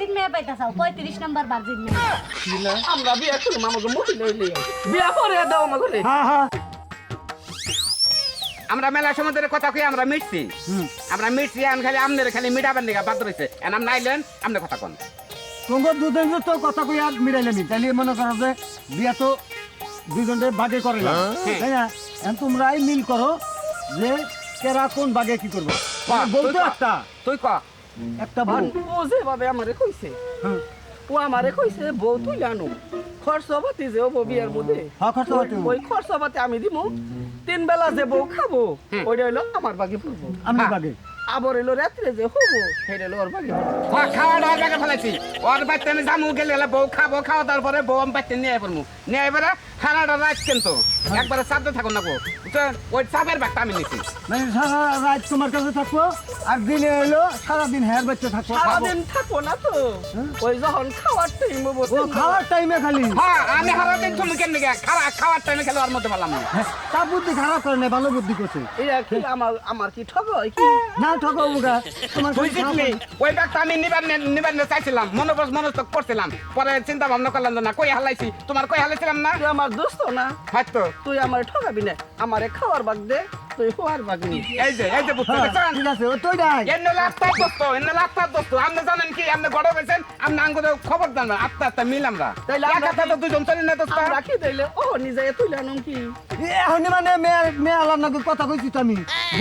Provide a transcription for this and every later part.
Virgin মেয়ে পাইতাছাও পঁয়ত্রিশ number virgin মেয়ে। আমরা বিয়া করলাম আমাকে মহিলা হইলে বিয়া করে দাও আমাকে রে। হ্যাঁ হ্যাঁ। আমরা মেলা সমুদ্রের কথা কই আমরা মিটছি আমরা মিটছি আন খালি আমনের খালি মিটাবেন দিকে বাদ রয়েছে এন আমরা আইলেন আমনে কথা কোন। তোমার দুজন তো কথা কই আর মিলাইলামি তাহলে মনে করো যে বিয়া তো দুজনে ভাগে করে না তাই না? এখন তোমরাই মিল করো যে কেরা কোন ভাগে কি করব। বাহ, বলতো একটা। তুই ক। একটা বউ ও যেভাবে আমারে কইছে। হ্যাঁ। ও আমারে কইছে বউ তুই আনো। খরচ পাতি যে ও বউ বিয়ার মধ্যে হ্যাঁ, খরচাপাতি। ওই- ওই পাতি আমি দিমু। তিন বেলা যে বউ খাব ওইটা হইল আমার বাগে পড়ব আমি হ্যাঁ। ভাগে আবার হইল রাত্রে যে হব সেটা হইল ওর হ্যাঁ, খাওয়া দাওয়া জায়গা ফেলাইছি ওর বাচ্চা আমি জামু গেলে এলা বউ খাব খাওয়া দাওয়ার পরে বউ আমি বাচ্চা নিয়ে পড়মু। নিয়ে এবারে খানাটা রাত কিন্তু একবারে চাপতে থাকুন না? ওই চাপের ব্যাগটা আমি নিছি। মানে সারা রাত তোমার কাছে থাকব আর দিনে এলো সারাদিন হ্যার বাচ্চা থাকব সারাদিন থাকব না তো? ওই যখন খাওয়ার টাইম ও খাওয়ার টাইমে খালি। হ্যাঁ আমি হারা দিন তুমি কেন খাওয়া খাওয়ার টাইমে খেলে ওর মধ্যে পারলাম না। হ্যাঁ, তা বুদ্ধি খারাপ করে না ভালো বুদ্ধি করছে। এটা কি আমার আমার কি ঠক কি? না ঠকাবো গা। তোমার তুই জিতলি ওই ব্যাগটা আমি নিবার নিবার নে চাইছিলাম। মনোবস মনস্তক করছিলাম। পরে চিন্তা ভাবনা করলাম না কই হালাইছি? তোমার কই হালাইছিলাম না? তুই আমার দোস্ত না? হয়তো তুই আমার ঠকাবি না আমারে খাওয়ার বাগ দে তুই হওয়ার বাগ নি। এই যে এই যে বুঝতে হ্যাঁ, পেরেছেন ঠিক আছে ও তো নাই। এমনি লাস্তার দোস্ত এমনি লাস্তার দোস্ত। আপনি জানেন কি আপনি গড় হয়েছেন আপনি আঙ্গুরে খবর জানবেন আত্মা আত্মা মিল আমরা। তাইলে আমরা একা তো দুজন চলি না দোস্ত। আমরা কি দিলে ও নিজে তুই আনুম কি? এখন মানে মেয়ে মেয়ে আলার নাকি কথা কইছি তো আমি।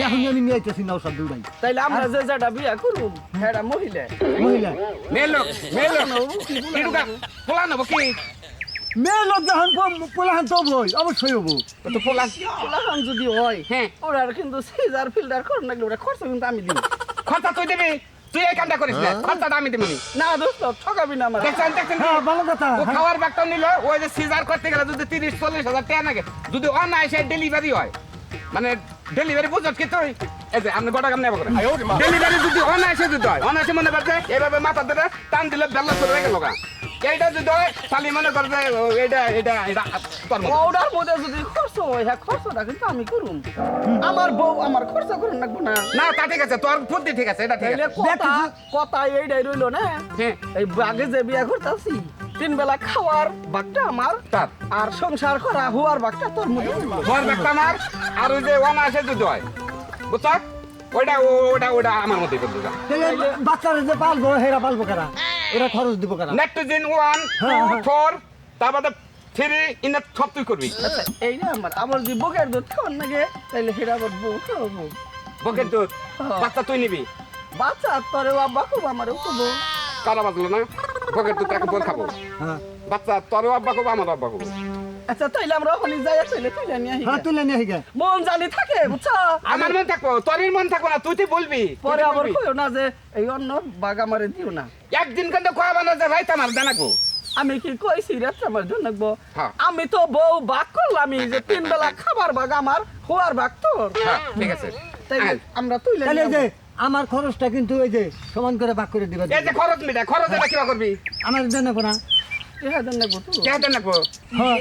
এখন আমি নিয়ে আইতেছি না সব দুটাই তাইলে আমরা যে যেটা বিয়া করুম হেডা মহিলা। মহিলা। মেলো মেলো কিরুকা পোলা নেব কি? মেয়ে লোক যখন পোলাহান তো বই অবশ্যই হব। তো পোলা পোলাহান যদি হয় হ্যাঁ। ওরা কিন্তু সিজার ফিল্টার কর না ওরা খরচ কিন্তু আমি দিই খরচা তুই দিবি? তুই এই কামটা করিস না। খরচাটা আমি দিবি না দোস্ত ঠকাবি না আমার। দেখছেন দেখছেন হ্যাঁ ভালো কথা। ও হ্যাঁ। খাওয়ার ব্যাগটা নিল ওই যে সিজার করতে গেলে যদি তিরিশ চল্লিশ হাজার টাকা লাগে যদি অনায়াসে ডেলিভারি হয় মানে ডেলিভারি বুঝছ কি তুই? এই যে আপনি গোটা কাম নেব ডেলিভারি যদি অনায়াসে যদি হয় অনায়াসে মনে করছে এইভাবে মাথা ধরে টান দিলে বেলা চলে গেল গা। এইটা যদি হয় তাহলে মনে এইটা এটা এটা তোর মতো। ওটার মধ্যে যদি খরচ হয় হ্যাঁ খরচটা কিন্তু আমি করুম। আমার বউ আমার খরচ করুন লাগবো না। না তা ঠিক আছে তোর বুদ্ধি ঠিক আছে এটা ঠিক আছে। কথা কথা এইটাই রইল না? হ্যাঁ। এই আগে যে বিয়া করতেছি তিন বেলা খাওয়ার বাগটা আমার তার। আর সংসার করা হওয়ার বাগটা তোর মধ্যে রইল। তোর আমার আর ওই যে অনায়াসে যদি হয় বুঝছ? ওইটা ওটা ওটা আমার মধ্যে করে দিলাম তাহলে বাচ্চারা যে পালবো হেরা পালবো কারা? এরা খরচ দিব কারা নেট্রোজেন ওয়ান টু। ফোর তারপরে থ্রি ইনে সব তুই করবি। আচ্ছা এই যে আমার আমার যদি বুকের দুধ খাওয়ার নাগে তাহলে সেটা আবার বউ খাওয়াবো। বকের দুধ? হ্যাঁ। বাচ্চা তুই নিবি? বাচ্চা তোরে আব্বা খুব আমারও খুব। কারা বাজলো না? বকের দুধ তাকে বল খাব। হ্যাঁ। বাচ্চা তোরও আব্বা খাব আমার আব্বা খাব। আচ্ছা তাইলে আমরা ওখানে যাই তাইলে তুই নিয়ে আসি হ্যাঁ তুলে নিয়ে গা মন জানি থাকে বুঝছ? আমার মন থাকব তোর মন থাকব না তুই তুই বলবি। পরে আবার। কইও না যে এই অন্য বাগ আমারে দিও না। একদিন কিন্তু খাওয়া বানা যে ভাই আমার জানাব আমি কি কইছি রাত্রে আমার জন্য। আমি তো বউ বাগ করলাম যে তিন বেলা খাবার বাগ আমার হওয়ার ভাগ তোর। হ্যাঁ ঠিক আছে। তাই আমরা তুইলে তাহলে এই যে আমার খরচটা কিন্তু ওই যে সমান করে ভাগ করে দিবা। এই যে খরচ মিটা খরচ এটা কিবা করবি? আমার দেন না। হ্যাঁ, না তুই। কে হ্যাঁ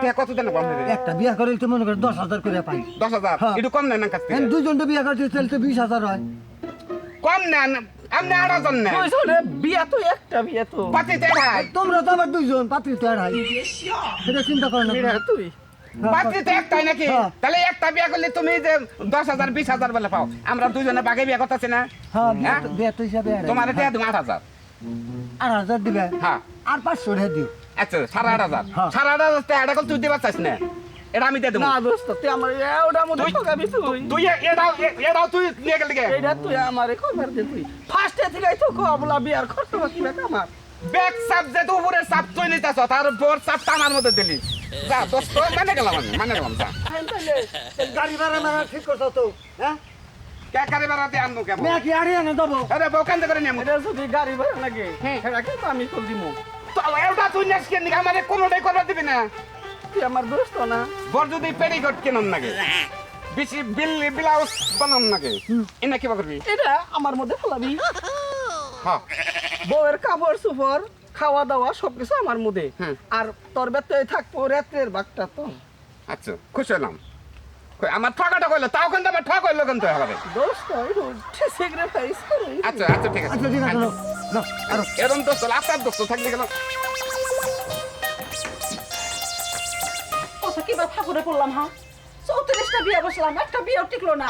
কে একটা বিয়া করে তো মনে করে দশ হাজার করে পাই। দশ হাজার? হ্যাঁ। একটু কম নেন না দুজনটা বিয়া করতে তাহলে তো বিশ হাজার হয়। কম নেন আপনি আড়া জন নেন। তুই বিয়া তো একটা বিয়া তো। পাতি তে তোমরা তো আমার দুইজন পাত্রী তো সেটা চিন্তা করো না। তুই। পাত্রী তো একটাই নাকি? হ্যাঁ। তাহলে একটা বিয়া করলে তুমি যে দশ হাজার বিশ হাজার বলে পাও। আমরা দুজনে বাগে বিয়া করতেছি না? হ্যাঁ বিয়া হ্যাঁ? তো- হিসাবে তোমার এটা আট হাজার। আট হাজার দিবে? হ্যাঁ। আর পাঁচশো রে দিও। আচ্ছা সাড়ে আট হাজার। হ্যাঁ। সাড়ে আট হাজার তুই দিবার চাইছ না? এটা আমি দিয়ে দেবো না দোস্ত, তুই আমার এওটার মধ্যে ঠকাবি তুই। তুই এ- এটাও এ- এটাও তুই নিয়ে গেলি গে এইটা তুই আমারে খবর দে তুই। ফার্স্টে থেকেই তো কও, বলা বিয়ার খরচ বাকি বেটা আমার। ব্যাগ চাপ যে তুই উপরে চাপ তুই নিতেছ তার উপর চাপ টানার মধ্যে দিলি যা দোস্ত মানে গেলাম আমি মানে গেলাম যা হ্যাঁ, গাড়ি ভাড়া মারা ঠিক করছ তো হ্যাঁ কে কারে বেড়াতে আনব কেমন মেয়ে কি আড়িয়ে না দেবো আরে বকান করে নিয়ে এটা যদি গাড়ি ভাড়া লাগে, হ্যাঁ। আমি করে দিমু। তো এটা তুই নেক্সট কেন আমারে কোনোটাই করবা দিবি না তুই আমার দোস্ত না? বর যদি পেরিকট কেনন নাগে বেশি বিল ব্লাউজ বানান নাগে এনে কিবা করবি? এটা আমার মধ্যে ফেলাবি। হ্যাঁ বউয়ের কাপড় সুপর খাওয়া দাওয়া সবকিছু আমার মধ্যে। আর তোর বেতে থাকব রাত্রের বাঘটা তো। আচ্ছা খুশি হলাম কই, আমার ঠকাটা কইলো? তাও কিন্তু আমার ঠক হইল কিন্তু হবে দোস্ত আচ্ছা আচ্ছা ঠিক আছে। আচ্ছা ঠিক আছে এরম দোস্ত আপনার দোস্ত থাকলে গেল। বা ঠাকুরে পড়লাম হ্যাঁ? চৌত্রিশটা বিয়ে বসলাম একটা বিয়েও টিকলো না।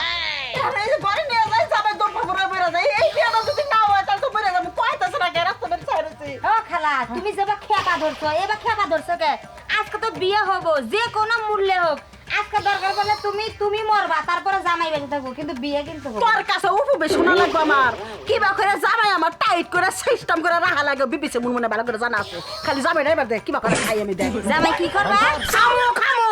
এই। যে বাড়ি নিয়ে যাই যাবে দৌড় করে বেড়ে যায় এই বিয়েটা যদি না হয় তাহলে তো বেড়ে যাব। কয়তাছে না কে রাস্তা বেড়ে ছাড়েছি ও খালা তুমি যাবা খেপা ধরছো এবার খেপা ধরছো কে? আজকে তো বিয়ে হব যে কোনো মূল্যে হোক। আজকে দরকার বলে তুমি তুমি মরবা তারপরে জামাই বেঁচে থাকব কিন্তু বিয়ে কিন্তু তোর কাছে উপবে শোনা লাগবে আমার। কিবা করে জামাই আমার টাইট করে সিস্টেম করে রাখা লাগে বিবিসে মন মনে ভালো করে জানা আছে। খালি জামাই ড্রাইভার দে কিবা করে খাই আমি দেয় জামাই কি করবা? খামু খামু।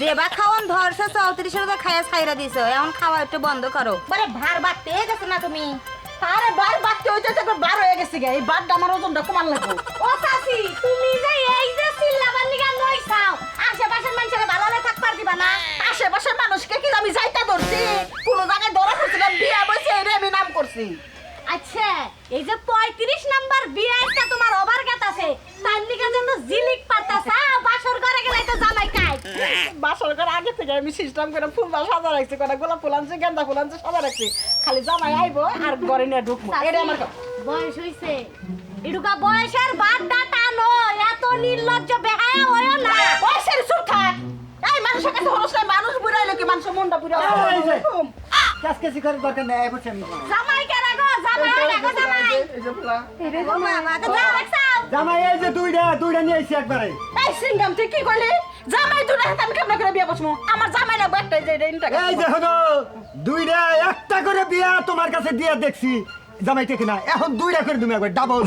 যেবা খাওয়ান ধরছো চৌত্রিশের তো খাইয়া ছাইরা দিছো এখন খাওয়া একটু বন্ধ করো। মানে ভার বাড়তে গেছো না তুমি? আরে বার বাড়তে হইতে তো বার হয়ে গেছে গে এই বারটা আমার ওজনটা কমান লাগবে। ও চাচি তুমি যে এই যে চিল্লাবার নিগা নই চাও আশেপাশের মানুষের ভালো হলে থাকবার দিবা না। আশেপাশের মানুষকে কি আমি যাইতে ধরছি? কোন জায়গায় ধরা পড়ছিলাম বিয়া বসে এরে আমি নাম করছি। আচ্ছা এই যে পঁয়ত্রিশ নাম্বার বিয়েটা তোমার ওভার গেট আছে তার নিগা যেন জিলিক থেকে আমি সিস্টেম করে ফুল মাল সাজা রাখছি কটা গোলাপ ফুল আনছি গেন্দা ফুল আনছি সাজা রাখছি। খালি জামাই আইবো আর ঘরে নিয়ে ঢুকবো। এটা আমার বয়স হইছে। ইডুকা বয়সের বাড্ডা টানো এত নির্লজ্জ বেহায়া হইও না। ওই সেরি চুপ থাক। এই মানুষের কাছে নাই মানুষ বুড়াইলো কি মানুষের মনটা বুড়া এই যে। কাছকাছি করার দরকার নেই বসে আমি জামাই কেন গো জামাই রাখো জামাই। তো জামাই এই যে দুইটা দুইটা নিয়ে একবারে। এই সিঙ্গাম তুই কি করলি? জামাই দুটা হাতে আমি কেমন করে বিয়ে বসবো? আমার জামাই না একটাই যে রেনটা এই দেখো তো দুইটা একটা করে বিয়া তোমার কাছে দিয়ে দেখছি। জামাইতে কিনা এখন দুইটা করে তুমি একবার ডাবল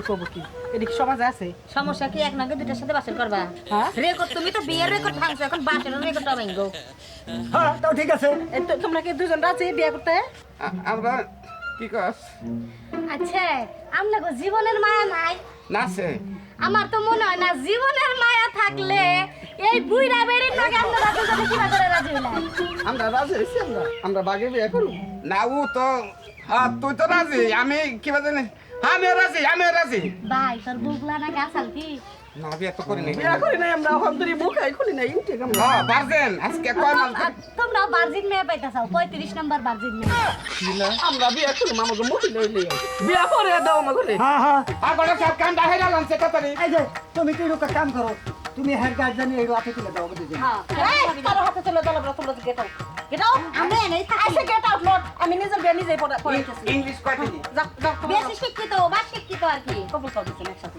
জামাই কি? এদিকে সমাজে আছে। সমস্যা কি? এক নাকে দুটার সাথে বাসর করবা? হ্যাঁ? রেকর্ড তুমি তো বিয়ের রেকর্ড ভাঙছো এখন বাসের রেকর্ডটা ভাঙগো হ্যাঁ তাও ঠিক আছে। তো তোমরা কি দুজন রাজি বিয়ে করতে? আমরা কি কস? আচ্ছা আমরা গো জীবনের মায়া নাই। নাচে? আমার তো মনে হয় না জীবনের মায়া থাকলে এই বুইরা বেড়ির নাকি আমরা রাতে সাথে কিবা করে রাজি হইলাম? আমরা রাজি হয়েছি আমরা। আমরা বাগে বিয়ে করব না ও তো হ্যাঁ তুই তো রাজি আমি কি জানি? আমিও রাজি আমিও রাজি। ভাই তোর বুকলা নাকি আসাল কি? না বিয়ে তো করি নাই। বিয়ে করি নাই আমরা ওখান থেকে মুখাই খুলি নাই ইনটে আমরা। হ্যাঁ বাজেন আজকে কয় মাস আর তোমরা বার্জিন মেয়ে পাইতাছাও পঁয়ত্রিশ নম্বর বার্জিন মেয়ে। আমরা বিয়ে করি আমাকে মুখি লই লই বিয়ে করে দাও আমাকে হ্যাঁ হ্যাঁ। আগড়া সব কাম দাহে গেলাম সে তাড়াতাড়ি এই যে তুমি কি কাম করো? তুমি হেড গার্ড জানি এই রাতে তুলে দাও আমাদের হ্যাঁ এই তার হাতে চলে দাও আমরা তোমরা গেট আউট গেট আউট আমরা এনেই থাকি। আইসে গেট আউট নট আমি নিজে বিয়ে নিজে পড়া পড়াইতেছি। ইংলিশ কয় দিদি যাও যাও বেশি শিক্ষিত বা শিক্ষিত আর কি। কবুল একসাথে।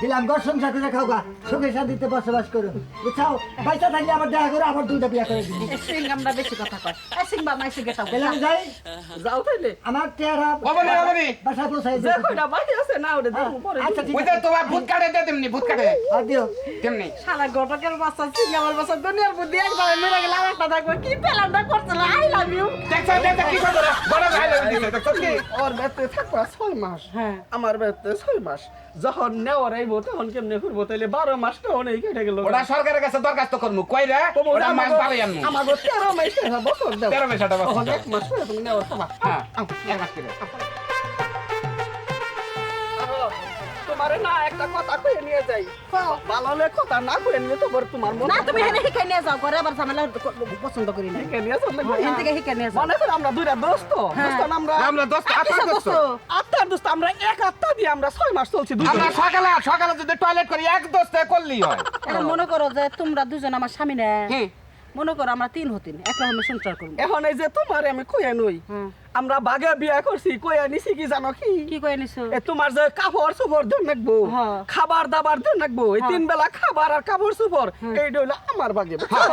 দিলাম ঘর সংসার করে খাও গা। সুখে শান্তিতে বসবাস করো। বুঝছাও? পয়সা থাকলে আবার দেখা করে আবার দুইটা বিয়া করে দিবি। সিঙ্গামটা বেশি কথা কয়। এই সিংবা মাইসে গেটাও গেলাম যাই যাও। তাইলে। আমার চেহারা বাবারে, বাবারে। বাসা পৌঁছাই যে কইটা বাকি আছে না ওটা দেখো পরে আচ্ছা ঠিক ওই যে তোমার ভূত কাটে দে তেমনি ভূত কাটে। আর দিও। তেমনি। শালা গটকের বাচ্চা সিঙ্গামের বাচ্চা দুনিয়ার বুদ্ধি একবার মেরে গেলাম একটা থাকব কি পেলামটা করছিল? I love you. দেখছ দেখছ কি করে বড় ভাই লাগে দিছে দেখছ কি? ওর বেতে থাকব ছয় মাস। হ্যাঁ। আমার বেতে ছয় মাস। যখন নেওয়ার আইবো তখন কেমনে ঘুরবো তাইলে বারো মাস তো অনেক কেটে গেল। ওটা সরকারের কাছে দরখাস্ত করব কই রে? ওটা মাস ভালো আনমু। তো তেরো মাস বছর দাও। তেরো মাস এক মাস পরে তুমি নেওয়ার সময় হ্যাঁ। এক মাস করে না একটা কথা কয়ে নিয়ে যাই। ভালো হলে কথা না কয়ে নিলে তো বড় তোমার মন না তুমি হেনে নিয়ে যাও করে আবার ঝামেলা পছন্দ করি না। নিয়ে যাও এখান থেকে শিখাই নিয়ে যাও। মনে করো আমরা দুইটা দোস্ত। দোস্ত আমরা আমরা দোস্ত, আত্মার দোস্ত। আত্মার দোস্ত আমরা এক আত্মা দিয়ে আমরা ছয় মাস চলছি দুজন আমরা সকালে সকালে যদি টয়লেট করি এক দোস্তে হয়। এখন মনে করো যে তোমরা দুজন আমার স্বামী না। মনে করো আমরা তিন হতিন এক রকমের সংসার করব। এখন এই যে তোমারে আমি কইয়া নই। আমরা বাগে বিয়া করছি কই আনিছি কি জানো কি? কি কই নিছো এ তোমার যে কাপড় চোপড় ধরে রাখব হ্যাঁ। খাবার দাবার ধরে রাখব এই তিন বেলা খাবার আর কাপড় চোপড় এইটা হইল আমার বাগে হ্যাঁ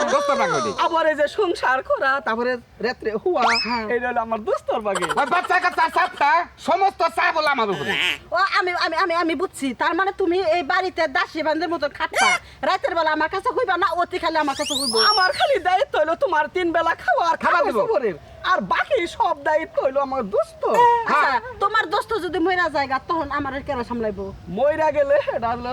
আবার এই যে সংসার করা তারপরে রাত্রে হুয়া হ্যাঁ। এইটা হইল আমার দোস্তর বাগে ওই বাচ্চা কাচ্চা সাতটা সমস্ত চাপ হলো আমার উপরে ও আমি আমি আমি আমি বুঝছি। তার মানে তুমি এই বাড়িতে দাসী বান্ধের মতো খাটবা রাতের বেলা আমার কাছে কইবা না অতি খালি আমার কাছে কইবো আমার খালি দায়িত্ব হইল তোমার তিন বেলা খাওয়া আর খাবার খাবার দিব। আর বাকি সব দায়িত্ব হইল আমার দোস্ত। আচ্ছা তোমার দোস্ত যদি মইরা জায়গা তখন আমার কেন সামলাইবো? মইরা গেলে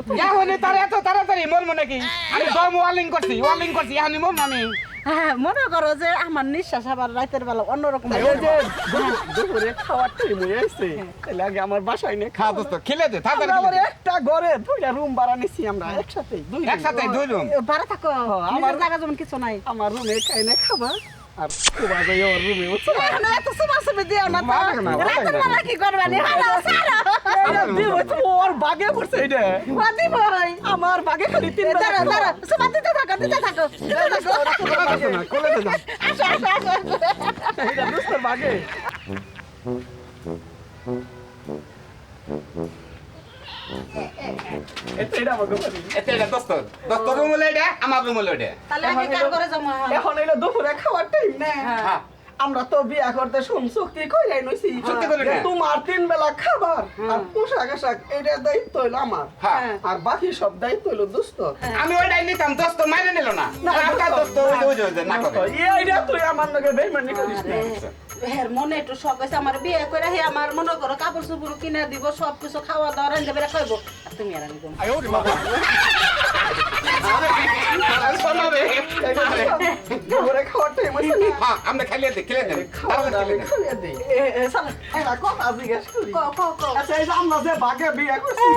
তো- এখনই তার এত তাড়াতাড়ি মরমু নাকি আমি দম ওয়ার্লিং করছি ওয়ার্লিং করছি এখনই মরমু আমি হ্যাঁ মনে করো যে আমার নিঃশ্বাস আবার রাতের বেলা অন্যরকম এই দুপুরে খাওয়ার টাইম হয়ে আসছে তাহলে আগে আমার বাসায় নে খা দোস্ত খেলে দে তাড়াতাড়ি। একটা ঘরে দুইটা রুম ভাড়া নিছি আমরা একসাথে দুই একসাথে দুই রুম বাড়া থাকো। আমার- জায়গা যেমন কিছু নাই। আমার রুমে খাইনে খাবা। আর খুবা যাই ওর রুমে বুঝছ না এত দিও না তো। না, কি করবা নি? হ্যালো সারা দিব তো ওর বাগে পড়ছে এইটা। বাদি ভাই। আমার বাগে খালি তিন দাঁড়া দাঁড়া সুমা দিতে থাকো দিতে থাকো। দিতে থাকো। কোলে দে যা। আসো। আসো আসো আসো। এইটা বাগে। এটা দোস্ত। দোস্ত এটা আমার এটা এখন এলো দুপুরে খাওয়ার টাইম না হ্যাঁ। আমরা তো বিয়া করতে শুন চুক্তি কইরাই নইছি। করে যে তোমার তিন বেলা খাবার আর পোশাক আশাক এটা দায়িত্ব হইল আমার। হ্যাঁ। আর বাকি সব দায়িত্ব হইল দোস্ত আমি ওইটাই নিতাম দোস্ত মাইনে নিল না। দোস্ত। এইটা তুই আমার লগে বেইমানি করিস না। হের মনে একটু শখ আছে আমার বিয়ে করে হে আমার মনে করো কাপড় চোপড় কিনে দিব সব কিছু খাওয়া দাওয়া রান্ধে বেড়ে খাইব। আর তুমি আর আমি আমরা আচ্ছা বিয়া করছি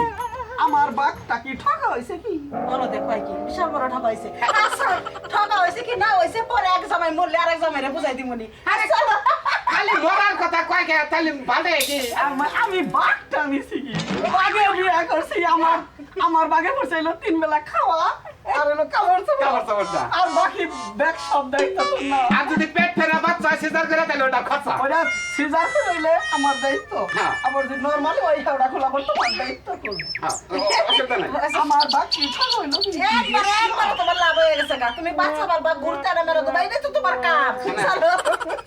বাঘটা কি ঠকা হইছে কি? বলো দেখো কি বিশাল বড় ঠকা হয়েছে। আচ্ছা ঠকা হয়েছে কি না হয়েছে পরে এক জামাই মরলে আর এক জামাইরে বুঝাই দিমনি। আচ্ছা খালি মরার কথা কয় কে? তাহলে বাদে। কি আমি বাঘটা কি? বাঘে বিয়া করছি, আমার আমার বাঘে পড়ছিল তিন বেলা খাওয়া। আর হলো কাপড় চোপড়। কাপড় চোপড়টা। আর বাকি ব্যাগ সব দায়িত্ব তো না। আর যদি পেট ফেরা বাচ্চা সিজার করে তাহলে ওটা খরচা। ওটা সিজার হইলে আমার দায়িত্ব। হ্যাঁ। আবার যদি নরমালি ওই হাওড়া খোলা বলতো তোমার দায়িত্ব করবে হ্যাঁ অসুবিধা নাই। আমার বাঘ কি ঠকা হইল কি? একবারে একবারে তোমার লাভ হয়ে গেছে গা। তুমি বাচ্চা পারবা ঘুরতে আনা মেরো তোমার তো তোমার কাম চলো।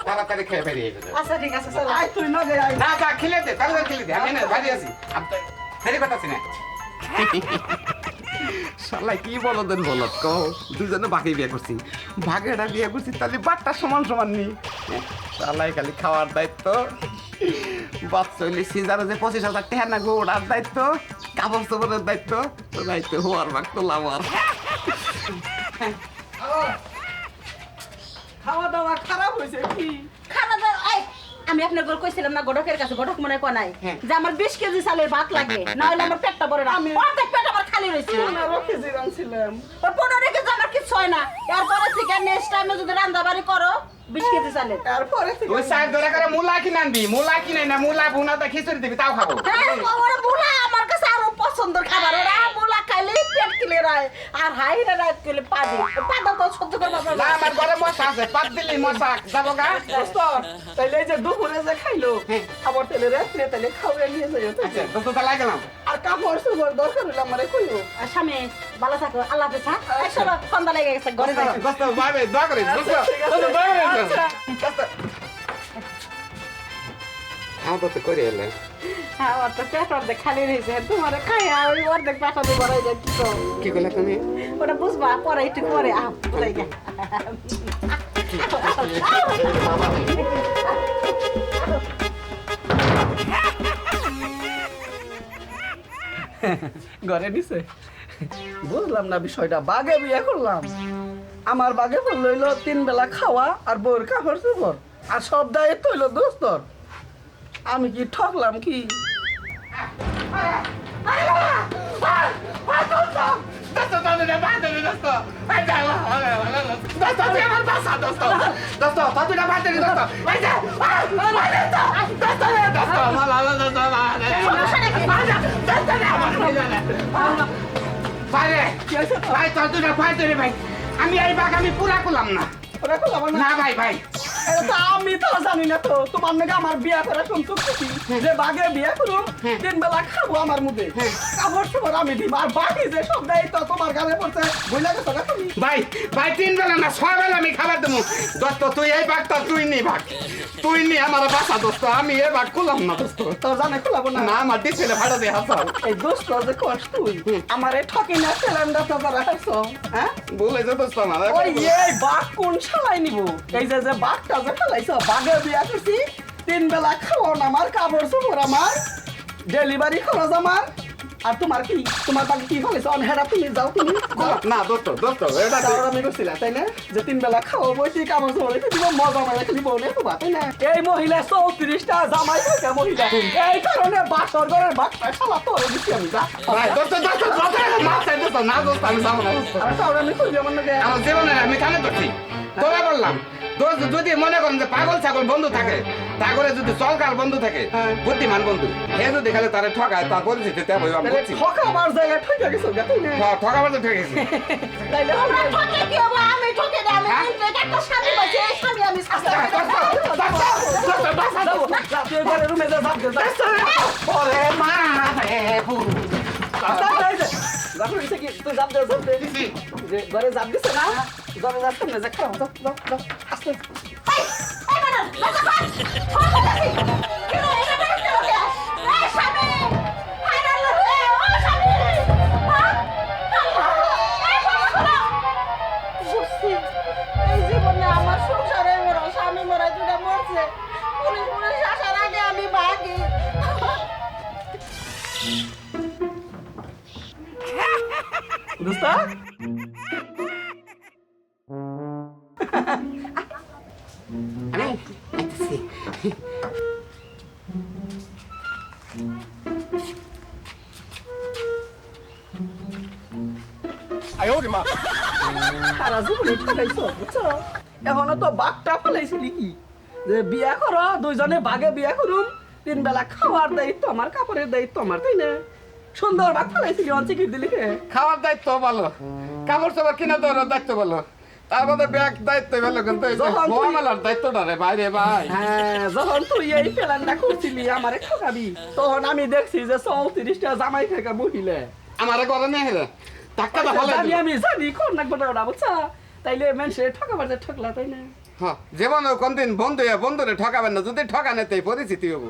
তাড়াতাড়ি খেয়ে বেরিয়ে গেছে আচ্ছা ঠিক আছে চলো। আয় তুই না গে আয়। না যা খেলে দে তাড়াতাড়ি খেলে দে। আমি না ভাজি আছি। আমি তো কথাছি না শালাই কি বলো দেন বলো কও দুজনে বাকি বিয়ে করছি। ভাগেটা বিয়ে করছি, তাহলে বাটটা সমান সমান নি। শালাই খালি খাওয়ার দায়িত্ব। বাচ্চা হইলে সিজারে যে পঁচিশ হাজার টাকা না গো ওটার দায়িত্ব। কাপড় চোপড়ের দায়িত্ব। দায়িত্ব, হওয়ার বাক তো লাভার খাওয়া দাওয়া খারাপ হয়েছে কি? আমি আপনার গল কইছিলাম না গডকের কাছে গডক মনে কয় নাই? হ্যাঁ। যে আমার 20 কেজি চালের ভাত লাগে না হলে আমার পেটটা ভরে না। আমি- অর্ধেক পেট আমার খালি রইছে পনেরো কেজি রানছিলাম ওই 15 কেজি আমার কিছু হয় না। এরপরে থেকে নেক্সট টাইমে যদি রান্না বাড়ি করো 20 কেজি চালের। তারপরে থেকে ওই সাইড ধরে করে মূলা কিনে আনবি মূলা কিনে না মূলা বুনাতে খিচুড়ি দিবি তাও খাব। হ্যাঁ, আমার কাছে আরও পছন্দের খাবার ওরা পেট ক্লিয়ার হয় আর হাই রে রাত করলে পাদি পাদা তো সহ্য করবা না। আমার ঘরে মশা আছে পাত দিলি মশা যাব গা। দোস্ত, তাইলে যে দুপুরে যে খাইলো আবার তাহলে রাত্রে তাহলে খাওয়া নিয়ে যাই আচ্ছা দোস্ত তো লাগলাম আর কাপড় চোপড় দরকার হলে আমারে কইও। আর স্বামী ভালো থাকো আল্লাহ হাফেজ হ্যাঁ? চলো ঠান্ডা লেগে গেছে ঘরে যাই দোস্ত ভাই ভাই দোয়া করিস দোস্ত। দোস্ত দোয়া করিস আচ্ছা। দোস্ত। করে এলে হ্যাঁ ওর তো পেট অর্ধেক খালি রয়েছে। তোমার খাই ওই অর্ধেক পেটা দিয়ে যায় কি করো কি করলে তুমি? ওটা বুঝবা পরে একটু পরে। আহ বুঝাই গে ঘরে নিছে? বুঝলাম না বিষয়টা বাগে বিয়ে করলাম। আমার বাগে পড়ল হইল তিন বেলা খাওয়া আর বউর কাপড় চোপড় আর সব দায়িত্ব হইল দোস্তর। আমি কি ঠকলাম কি? আমি এই বাঘ আমি পুরা করলাম না। ওরা করলাম না না ভাই ভাই। এটা তো আমি তো জানি না তো তোমার নাকি আমার বিয়া করা কোন যে বাগে বিয়া করুম তিন বেলা খাব আমার মুখে। কাপড় চোপড় আমি দিব আর বাকি যে সব দায়িত্ব তোমার গালে পড়ছে বুঝলে গেছো না তুমি? ভাই ভাই তিন বেলা না ছয় বেলা আমি খাবার দেবো। দোস্ত তুই এই ভাগটা তুই নি ভাগ তুই নি আমার বাসা দোস্ত আমি এই ভাগ খুলাম না দোস্ত। তোর জানে খুলাবো না? না আমার দিছিলে ভাড়া দিয়ে হাসাল এই দোস্ত যে কষ্ট তুই? আমার এই ঠকি না সিলিন্ডার তো যারা খাইছো হ্যাঁ? বলে যে দোস্ত আমার ওই এই বাঘ কোন শালাই নিব? এই যে যে বাঘটা যে ফেলাইছো? বাঘে বিয়া করছি তিন বেলা খাওয়ান আমার কাপড় চোপড় আমার ডেলিভারি খরচ আমার। আর তোমার কি তোমার বাকি কি ফেলাইছো অনহেরা তুমি যাও তুমি। না দোস্ত দোস্ত এটা আমি করছিলাম তাই না? যে তিন বেলা বইছি কাপড় চোপড় রেখে দিব মজা মারা খেলি নিয়ে তোমার তাই না? এই মহিলা চৌত্রিশটা জামাই থাকে মহিলা। এই কারণে বাসর ঘরের বাঘটা শালা তোর দিচ্ছি আমি যা। দোস্ত দোস্ত দোস্ত না দোস্ত আমি যাব না আমি খুঁজে আমার নাকি আমার জীবনে আমি কানে করছি তোরা বললাম দোস্ত যদি মনে করেন যে পাগল ছাগল বন্ধু থাকে তারপরে যদি চলকার বন্ধু থাকে হ্যাঁ। বুদ্ধিমান বন্ধু হে যদি খালি তারা ঠকায় তার পরিস্থিতি তেমন আমি তাহলে বুঝছি। ঠকাবার জায়গায় ঠকে গেছো না? ঠ- ঠকাবার তো ঠকেছি তাইলে তোমরা ঠকে কি হব? আমি ঠকে দেই। আমি হ্যাঁ? কিন্তু একটা স্বামী পাইছি, এই স্বামী আমি শাস্তি ওরে মা রে পুরু। এই ম্যাডাম, লজ্জা পান? ঠকে গেছি। কিন্তু এটা বিয়া করো দুইজনে বাঘে বিয়া করুন তিন বেলা খাওয়ার দায়িত্ব আমার কাপড়ের দায়িত্ব আমার তাই না? সুন্দর বাঘ ফেলাইছিলি অঞ্চে কি দিলি কে? খাওয়ার দায়িত্ব বলো। কাপড় চোপড় কিনা দেওয়ার দায়িত্ব বলো। তার মধ্যে ব্যাগ দায়িত্ব কিন্তু দায়িত্বটা রে বাইরে ভাই। হ্যাঁ যখন তুই এই প্ল্যানটা করছিলি আমারে ঠকাবি। তখন আমি দেখছি যে চৌত্রিশটা জামাই থেকে বহিলে আমার ঘরে ভালো আমি জানি কোন না কোন ওটা বুঝছা? তাইলে মানুষের ঠকাবার যে ঠকলা তাই না? জীবন কোনদিন বন্ধু বন্ধুরে ঠকাবেন না যদি ঠকানে তো পরিচিতি হব।